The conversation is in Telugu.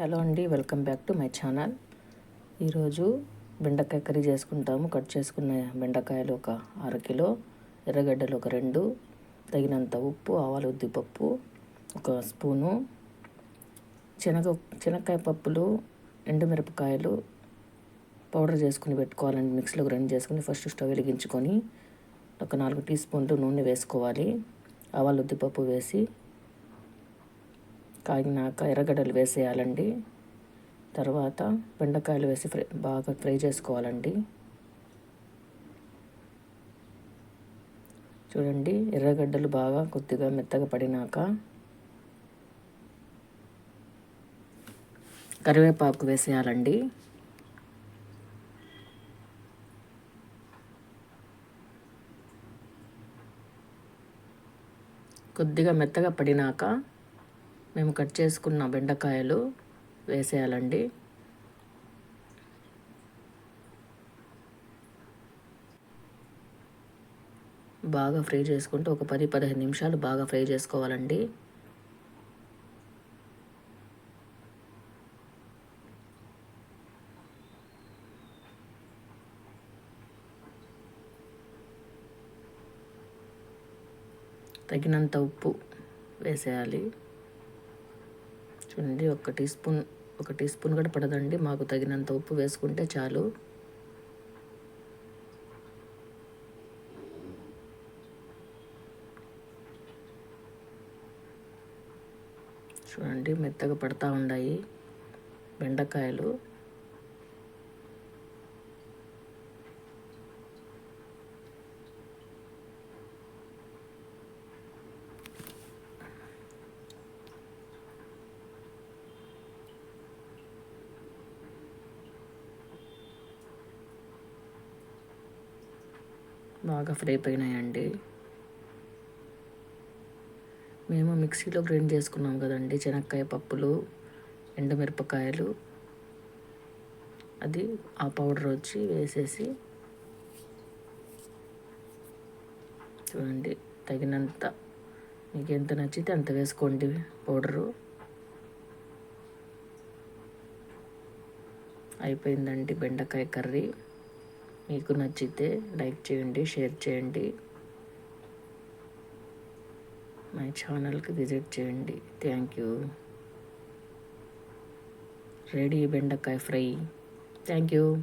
హలో అండి welcome back to my channel. ఈరోజు బెండకాయ కర్రీ చేసుకుంటాము. కట్ చేసుకున్న బెండకాయలు ఒక అరకిలో ఎర్రగడ్డలు ఒక రెండు తగినంత ఉప్పు ఆవాలు ఉద్దిపప్పు ఒక స్పూను శనగ శనక్కాయ పప్పులు ఎండుమిరపకాయలు పౌడర్ చేసుకుని పెట్టుకోవాలండి. మిక్సీలో గ్రైండ్ చేసుకుని ఫస్ట్ స్టవ్ వెలిగించుకొని ఒక నాలుగు టీ స్పూన్లు నూనె వేసుకోవాలి. ఆవాలు ఉద్దిపప్పు వేసి కాగినాక ఎర్రగడ్డలు వేసేయాలండి. తర్వాత బెండకాయలు వేసి ఫ్రై బాగా ఫ్రై చేసుకోవాలండి. చూడండి ఎర్రగడ్డలు బాగా కొద్దిగా మెత్తగా పడినాక కరివేపాకు వేసేయాలండి. కొద్దిగా మెత్తగా పడినాక మేము కట్ చేసుకున్న బెండకాయలు వేసేయాలండి. బాగా ఫ్రై చేసుకుంటూ ఒక పది పదిహేను నిమిషాలు బాగా ఫ్రై చేసుకోవాలండి. తగినంత ఉప్పు వేసేయాలి. చూడండి ఒక టీ స్పూన్ ఒక టీ స్పూన్ కూడా పడదండి. మాకు తగినంత ఉప్పు వేసుకుంటే చాలు. చూడండి మెత్తగా పడతా ఉన్నాయి బెండకాయలు. బాగా ఫ్రై అయినాయండి మేము మిక్సీలో గ్రైండ్ చేసుకున్నాం కదండి శనక్కాయ పప్పులు ఎండుమిరపకాయలు. అది ఆ పౌడర్ వచ్చి వేసేసి చూడండి తగినంత మీకు ఎంత నచ్చితే అంత వేసుకోండి పౌడరు. అయిపోయిందండి బెండకాయ కర్రీ. మీకు నచ్చితే లైక్ చేయండి షేర్ చేయండి. మై ఛానల్కి విజిట్ చేయండి. Thank you. రెడీ బెండకాయ ఫ్రై. Thank you.